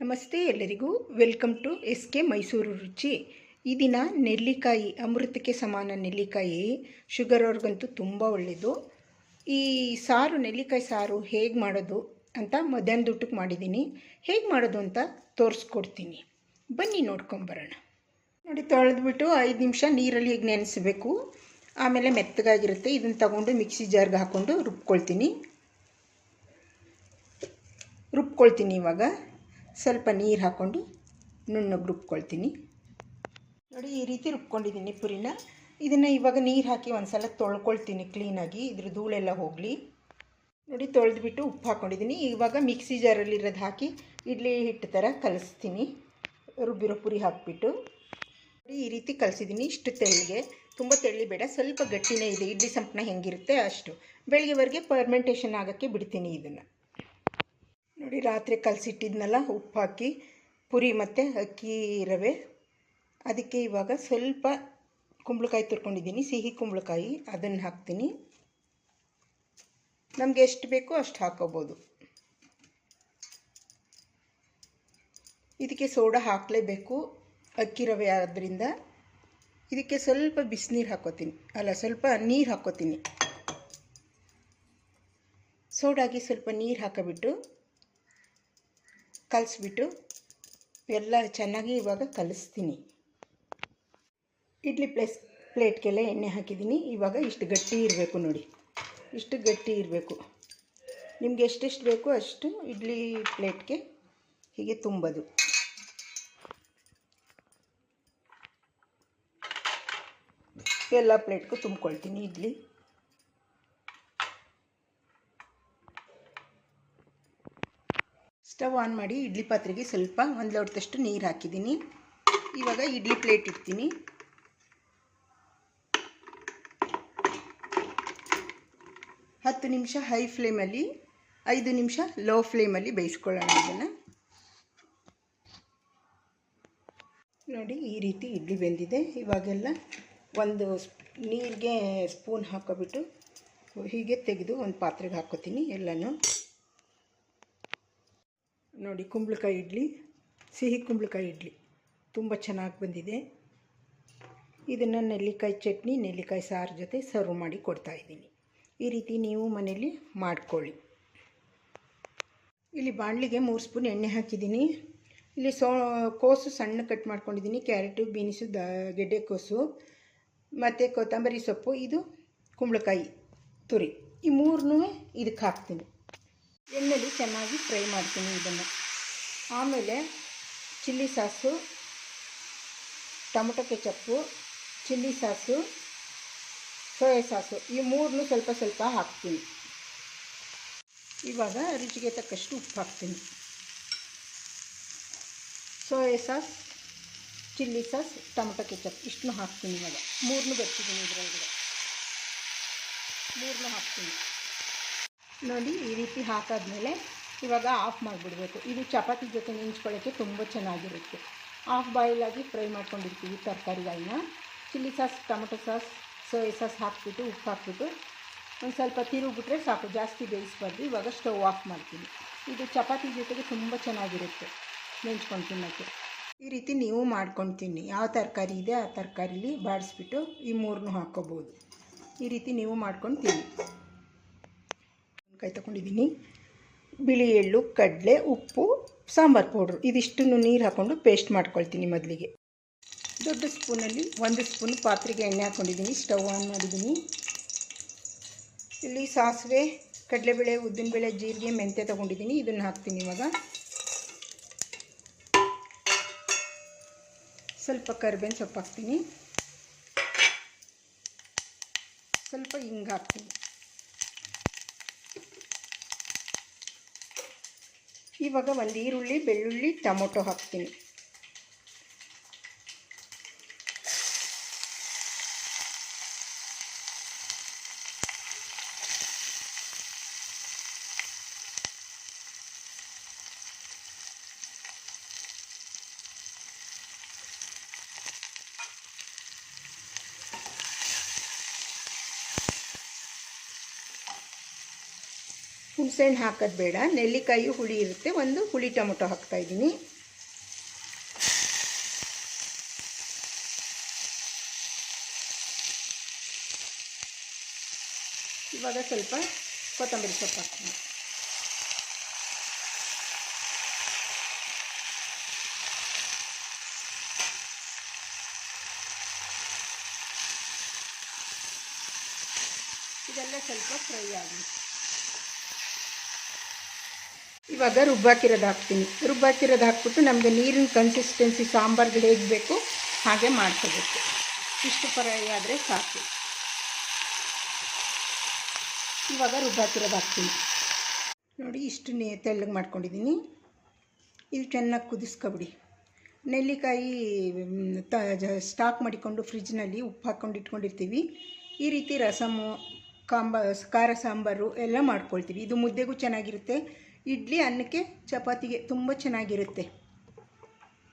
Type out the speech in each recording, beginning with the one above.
ನಮಸ್ತೆ ಎಲ್ಲರಿಗೂ. Welcome to S K Mysuru Ruchi. ಈ ದಿನ ನೆಲ್ಲಿಕಾಯಿ, ಅಮೃತಕ್ಕೆ ಸಮಾನ ನೆಲ್ಲಿಕಾಯಿ, ಶುಗರ್ ಅವ್ರಿಗಂತೂ ತುಂಬ ಒಳ್ಳೆಯದು ಈ ಸಾರು, ನೆಲ್ಲಿಕಾಯಿ ಸಾರು ಹೇಗೆ ಮಾಡೋದು ಅಂತ ಮಧ್ಯಾಹ್ನದ ಊಟಕ್ಕೆ ಮಾಡಿದ್ದೀನಿ. ಹೇಗೆ ಮಾಡೋದು ಅಂತ ತೋರಿಸ್ಕೊಡ್ತೀನಿ. ಬನ್ನಿ ನೋಡ್ಕೊಂಬರೋಣ ನೋಡಿ, ತೊಳೆದ್ಬಿಟ್ಟು ಐದು ನಿಮಿಷ ನೀರಲ್ಲಿ ಹೀಗೆ ನೆನೆಸಬೇಕು. ಆಮೇಲೆ ಮೆತ್ತಗಾಗಿರುತ್ತೆ. ಇದನ್ನು ತಗೊಂಡು ಮಿಕ್ಸಿ ಜಾರ್ಗೆ ಹಾಕ್ಕೊಂಡು ರುಬ್ಕೊಳ್ತೀನಿ. ರುಬ್ಕೊಳ್ತೀನಿ ಇವಾಗ. ಸ್ವಲ್ಪ ನೀರು ಹಾಕ್ಕೊಂಡು ನುಣ್ಣಗೆ ರುಬ್ಕೊಳ್ತೀನಿ. ನೋಡಿ, ಈ ರೀತಿ ರುಬ್ಕೊಂಡಿದ್ದೀನಿ ಪುರಿನ ಇದನ್ನು ಇವಾಗ ನೀರು ಹಾಕಿ ಒಂದು ಸಲ ತೊಳ್ಕೊಳ್ತೀನಿ ಕ್ಲೀನಾಗಿ ಇದ್ರ ಧೂಳೆಲ್ಲ ಹೋಗಲಿ. ನೋಡಿ, ತೊಳೆದ್ಬಿಟ್ಟು ಉಪ್ಪು ಹಾಕ್ಕೊಂಡಿದ್ದೀನಿ ಇವಾಗ ಮಿಕ್ಸಿ ಜಾರಲ್ಲಿರೋದು ಹಾಕಿ ಇಡ್ಲಿ ಹಿಟ್ಟು ಥರ ಕಲಿಸ್ತೀನಿ. ರುಬ್ಬಿರೋ ಪುರಿ ಹಾಕಿಬಿಟ್ಟು. ನೋಡಿ, ಈ ರೀತಿ ಕಲಿಸಿದ್ದೀನಿ ಇಷ್ಟು ತೆಳ್ಳಿಗೆ. ತುಂಬ ತೆಳ್ಳಿ ಬೇಡ, ಸ್ವಲ್ಪ ಗಟ್ಟಿನೇ ಇದೆ. ಇಡ್ಲಿ ಸಂಪನ್ನ ಹೆಂಗಿರುತ್ತೆ ಅಷ್ಟು. ಬೆಳಗ್ಗೆವರೆಗೆ ಪರ್ಮೆಂಟೇಷನ್ ಆಗೋಕ್ಕೆ ಬಿಡ್ತೀನಿ ಇದನ್ನು. ನೋಡಿ, ರಾತ್ರಿ ಕಲಸಿಟ್ಟಿದ್ನಲ್ಲ ಉಪ್ಪು ಹಾಕಿ ಪುರಿ ಮತ್ತು ಅಕ್ಕಿ ರವೆ. ಅದಕ್ಕೆ ಇವಾಗ ಸ್ವಲ್ಪ ಕುಂಬಳಕಾಯಿ ತುರ್ಕೊಂಡಿದ್ದೀನಿ, ಸಿಹಿ ಕುಂಬಳಕಾಯಿ. ಅದನ್ನು ಹಾಕ್ತೀನಿ. ನಮಗೆ ಎಷ್ಟು ಬೇಕೋ ಅಷ್ಟು ಹಾಕೋಬೋದು. ಇದಕ್ಕೆ ಸೋಡಾ ಹಾಕಲೇಬೇಕು, ಅಕ್ಕಿ ರವೆ ಆದ್ದರಿಂದ ಇದಕ್ಕೆ ಸ್ವಲ್ಪ ಬಿಸಿನೀರು ಹಾಕೋತೀನಿ. ಅಲ್ಲ, ಸ್ವಲ್ಪ ನೀರು ಹಾಕೋತೀನಿ. ಸೋಡಾಗಿ ಸ್ವಲ್ಪ ನೀರು ಹಾಕಿಬಿಟ್ಟು ಕಲಿಸ್ಬಿಟ್ಟು ಎಲ್ಲ ಚೆನ್ನಾಗಿ ಇವಾಗ ಕಲಿಸ್ತೀನಿ. ಇಡ್ಲಿ ಪ್ಲೇಸ್ ಪ್ಲೇಟ್ಗೆಲ್ಲ ಎಣ್ಣೆ ಹಾಕಿದ್ದೀನಿ. ಇವಾಗ ಇಷ್ಟು ಗಟ್ಟಿ ಇರಬೇಕು ನೋಡಿ. ಇಷ್ಟು ಗಟ್ಟಿ ಇರಬೇಕು. ನಿಮ್ಗೆ ಎಷ್ಟೆಷ್ಟು ಬೇಕೋ ಅಷ್ಟು ಇಡ್ಲಿ ಪ್ಲೇಟ್ಗೆ ಹೀಗೆ ತುಂಬೋದು. ಎಲ್ಲ ಪ್ಲೇಟ್ಗೂ ತುಂಬ್ಕೊಳ್ತೀನಿ ಇಡ್ಲಿ. ಸ್ಟವ್ ಆನ್ ಮಾಡಿ ಇಡ್ಲಿ ಪಾತ್ರೆಗೆ ಸ್ವಲ್ಪ ಒಂದು ಲೋಟದಷ್ಟು ನೀರು ಹಾಕಿದ್ದೀನಿ. ಇವಾಗ ಇಡ್ಲಿ ಪ್ಲೇಟ್ ಇಡ್ತೀನಿ. ಹತ್ತು ನಿಮಿಷ ಹೈ ಫ್ಲೇಮಲ್ಲಿ, ಐದು ನಿಮಿಷ ಲೋ ಫ್ಲೇಮಲ್ಲಿ ಬೇಯಿಸ್ಕೊಳ್ಳೋಣ ಇದನ್ನು. ನೋಡಿ ಈ ರೀತಿ ಇಡ್ಲಿ ಬೆಂದಿದೆ. ಇವಾಗೆಲ್ಲ ಒಂದು ನೀರಿಗೆ ಸ್ಪೂನ್ ಹಾಕೋಬಿಟ್ಟು ಹೀಗೆ ತೆಗೆದು ಒಂದು ಪಾತ್ರೆಗೆ ಹಾಕೋತೀನಿ ಎಲ್ಲನೂ. ನೋಡಿ, ಕುಂಬಳಕಾಯಿ ಇಡ್ಲಿ, ಸಿಹಿ ಕುಂಬಳಕಾಯಿ ಇಡ್ಲಿ. ತುಂಬ ಚೆನ್ನಾಗಿ ಬಂದಿದೆ. ಇದನ್ನು ನೆಲ್ಲಿಕಾಯಿ ಚಟ್ನಿ, ನೆಲ್ಲಿಕಾಯಿ ಸಾರು ಜೊತೆ ಸರ್ವ್ ಮಾಡಿ ಕೊಡ್ತಾ ಇದ್ದೀನಿ. ಈ ರೀತಿ ನೀವು ಮನೇಲಿ ಮಾಡ್ಕೊಳ್ಳಿ. ಇಲ್ಲಿ ಬಾಣಲಿಗೆ ಮೂರು ಸ್ಪೂನ್ ಎಣ್ಣೆ ಹಾಕಿದ್ದೀನಿ. ಇಲ್ಲಿ ಸೋ, ಕೋಸು ಸಣ್ಣ ಕಟ್ ಮಾಡ್ಕೊಂಡಿದ್ದೀನಿ. ಕ್ಯಾರೆಟು, ಬೀನ್ಸು, ದ ಗೆಡ್ಡೆಕೋಸು ಮತ್ತು ಕೊತ್ತಂಬರಿ ಸೊಪ್ಪು, ಇದು ಕುಂಬಳಕಾಯಿ ತುರಿ. ಈ ಮೂರನ್ನೂ ಇದಕ್ಕೆ ಹಾಕ್ತೀನಿ. ಎಣ್ಣೆಲಿ ಚೆನ್ನಾಗಿ ಫ್ರೈ ಮಾಡ್ತೀನಿ ಇದನ್ನು. ಆಮೇಲೆ chilli sauce, tomato ketchup, chilli sauce, soya sauce, ಈ ಮೂರನ್ನೂ ಸ್ವಲ್ಪ ಸ್ವಲ್ಪ ಹಾಕ್ತೀನಿ. ಇವಾಗ ರುಚಿಗೆ ತಕ್ಕಷ್ಟು ಉಪ್ಪು ಹಾಕ್ತೀನಿ. Soya sauce, chilli sauce, tomato ketchup, ಇಷ್ಟನ್ನು ಹಾಕ್ತೀನಿ ಇವಾಗ. ಮೂರನ್ನೂ ಬರ್ತಿದ್ದೀನಿ ಇದರೊಳಗಡೆ. ಮೂರನ್ನೂ ಹಾಕ್ತೀನಿ. ನೋಡಿ ಈ ರೀತಿ ಹಾಕಾದ್ಮೇಲೆ ಇವಾಗ ಆಫ್ ಮಾಡಿಬಿಡ್ಬೇಕು. ಇದು ಚಪಾತಿ ಜೊತೆ ನೆಂಚ್ಕೊಳ್ಳೋಕ್ಕೆ ತುಂಬ ಚೆನ್ನಾಗಿರುತ್ತೆ. ಆಫ್ ಬಾಯ್ಲಾಗಿ ಫ್ರೈ ಮಾಡ್ಕೊಂಡಿರ್ತೀವಿ ತರಕಾರಿಗಳನ್ನ chilli sauce, tomato sauce, soya sauce ಹಾಕ್ಬಿಟ್ಟು, ಉಪ್ಪು ಹಾಕ್ಬಿಟ್ಟು ಒಂದು ಸ್ವಲ್ಪ ತಿರುಗಿಬಿಟ್ರೆ ಸಾಕು. ಜಾಸ್ತಿ ಬೇಯಿಸ್ಬಾರ್ದು. ಇವಾಗ ಸ್ಟವ್ ಆಫ್ ಮಾಡ್ತೀನಿ. ಇದು ಚಪಾತಿ ಜೊತೆಗೆ ತುಂಬ ಚೆನ್ನಾಗಿರುತ್ತೆ ನೆಂಚ್ಕೊಂಡು ತಿನ್ನೋಕ್ಕೆ. ಈ ರೀತಿ ನೀವು ಮಾಡ್ಕೊಂಡು ತಿನ್ನಿ ಯಾವ ತರಕಾರಿ ಇದೆ ಆ ತರಕಾರಿಲಿ ಬಾಡಿಸ್ಬಿಟ್ಟು ಈ ಮೂರನ್ನೂ ಹಾಕ್ಕೋಬೋದು. ಈ ರೀತಿ ನೀವು ಮಾಡ್ಕೊಂಡು ತಿನ್ನಿ. ಕೈ ತೊಗೊಂಡಿದ್ದೀನಿ. ಬಿಳಿ ಎಳ್ಳು ಕಡಲೆ, ಉಪ್ಪು, ಸಾಂಬಾರು ಪೌಡ್ರು. ಇದಿಷ್ಟನ್ನು ನೀರು ಹಾಕ್ಕೊಂಡು ಪೇಸ್ಟ್ ಮಾಡ್ಕೊಳ್ತೀನಿ ಮೊದಲಿಗೆ. ದೊಡ್ಡ ಸ್ಪೂನಲ್ಲಿ ಒಂದು ಸ್ಪೂನ್ ಪಾತ್ರೆಗೆ ಎಣ್ಣೆ ಹಾಕ್ಕೊಂಡಿದ್ದೀನಿ ಸ್ಟವ್ ಆನ್ ಮಾಡಿದ್ದೀನಿ. ಇಲ್ಲಿ ಸಾಸಿವೆ, ಕಡಲೆಬೇಳೆ, ಉದ್ದಿನಬೇಳೆ, ಜೀರಿಗೆ, ಮೆಂತ್ಯ ತೊಗೊಂಡಿದ್ದೀನಿ. ಇದನ್ನು ಹಾಕ್ತೀನಿ ಇವಾಗ. ಸ್ವಲ್ಪ ಕರಿಬೇವಿನ ಸೊಪ್ಪು ಹಾಕ್ತೀನಿ. ಸ್ವಲ್ಪ ಹಿಂಗೆ ಹಾಕ್ತೀನಿ. ಇವಾಗ ಒಂದು ಈರುಳ್ಳಿ ಬೆಳ್ಳುಳ್ಳಿ ಟೊಮೊಟೊ ಹಾಕ್ತೀನಿ. ಹುಣಸೆಹಣ್ಣು ಹಾಕೋದು ಬೇಡ. ನೆಲ್ಲಿಕಾಯಿ ಹುಳಿ ಇರುತ್ತೆ. ಒಂದು ಹುಳಿ ಟೊಮೊಟೊ ಹಾಕ್ತಾಯಿದ್ದೀನಿ ಇವಾಗ ಸ್ವಲ್ಪ ಕೊತ್ತಂಬರಿ ಸೊಪ್ಪು ಹಾಕ್ತೀನಿ. ಇದೆಲ್ಲ ಸ್ವಲ್ಪ ಫ್ರೈ ಆಗುತ್ತೆ ಇವಾಗ ರುಬ್ಬಾಕಿರೋದು ಹಾಕ್ತೀನಿ. ರುಬ್ಬಾಕಿರೋದು ಹಾಕ್ಬಿಟ್ಟು ನಮಗೆ ನೀರಿನ ಕನ್ಸಿಸ್ಟೆನ್ಸಿ ಸಾಂಬಾರ್ಗಳು ಹೇಗೆ ಬೇಕು ಹಾಗೆ ಮಾಡ್ಕೋಬೇಕು. ಇಷ್ಟು ಫ್ರೈ ಆದರೆ ಸಾಕು. ಇವಾಗ ರುಬ್ಬಾಕಿರೋದು ಹಾಕ್ತೀನಿ. ನೋಡಿ ಇಷ್ಟು ನೀ, ತೆಳ್ಳಗೆ ಮಾಡ್ಕೊಂಡಿದ್ದೀನಿ ಇದು ಚೆನ್ನಾಗಿ ಕುದಿಸ್ಕೊಬಿಡಿ. ನೆಲ್ಲಿಕಾಯಿ ತ ಸ್ಟಾಕ್ ಮಾಡಿಕೊಂಡು ಫ್ರಿಜ್ನಲ್ಲಿ ಉಪ್ಪು ಹಾಕ್ಕೊಂಡು ಇಟ್ಕೊಂಡಿರ್ತೀವಿ. ಈ ರೀತಿ ರಸಮು, ಕಾಂಬ, ಖಾರ ಸಾಂಬಾರು ಎಲ್ಲ ಮಾಡ್ಕೊಳ್ತೀವಿ. ಇದು ಮುದ್ದೆಗೂ ಚೆನ್ನಾಗಿರುತ್ತೆ. ಇಡ್ಲಿ ಅನ್ನಕ್ಕೆ ಚಪಾತಿಗೆ ತುಂಬ ಚೆನ್ನಾಗಿರುತ್ತೆ.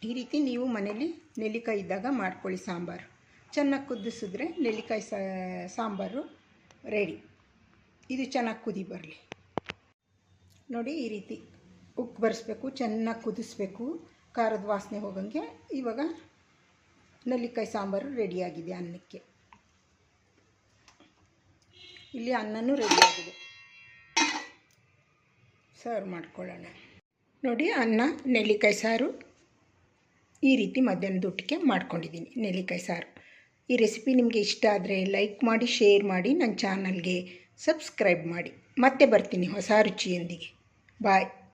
ಈ ರೀತಿ ನೀವು ಮನೇಲಿ ನೆಲ್ಲಿಕಾಯಿ ಇದ್ದಾಗ ಮಾಡ್ಕೊಳ್ಳಿ ಸಾಂಬಾರು. ಚೆನ್ನಾಗಿ ಕುದಿಸಿದ್ರೆ ನೆಲ್ಲಿಕಾಯಿ ಸಾಂಬಾರು ರೆಡಿ ಇದು ಚೆನ್ನಾಗಿ ಕುದಿ ಬರಲಿ. ನೋಡಿ ಈ ರೀತಿ ಉಕ್ಕು ಬರೆಸ್ಬೇಕು, ಚೆನ್ನಾಗಿ ಕುದಿಸ್ಬೇಕು. ಖಾರದ ವಾಸನೆ ಹೋಗಂಗೆ ಇವಾಗ ನೆಲ್ಲಿಕಾಯಿ ಸಾಂಬಾರು ರೆಡಿಯಾಗಿದೆ ಅನ್ನಕ್ಕೆ. ಇಲ್ಲಿ ಅನ್ನನೂ ರೆಡಿಯಾಗಿದೆ ಸರ್ವ್ ಮಾಡ್ಕೊಳ್ಳೋಣ. ನೋಡಿ ಅನ್ನ, ನೆಲ್ಲಿಕಾಯಿ ಸಾರು. ಈ ರೀತಿ ಮಧ್ಯಾಹ್ನದ ಊಟಕ್ಕೆ ಮಾಡ್ಕೊಂಡಿದ್ದೀನಿ ನೆಲ್ಲಿಕಾಯಿ ಸಾರು. ಈ ರೆಸಿಪಿ ನಿಮಗೆ ಇಷ್ಟ ಆದರೆ ಲೈಕ್ ಮಾಡಿ, ಶೇರ್ ಮಾಡಿ, ನನ್ನ ಚಾನಲ್ಗೆ ಸಬ್ಸ್ಕ್ರೈಬ್ ಮಾಡಿ. ಮತ್ತೆ ಬರ್ತೀನಿ ಹೊಸ ರುಚಿಯೊಂದಿಗೆ. ಬಾಯ್.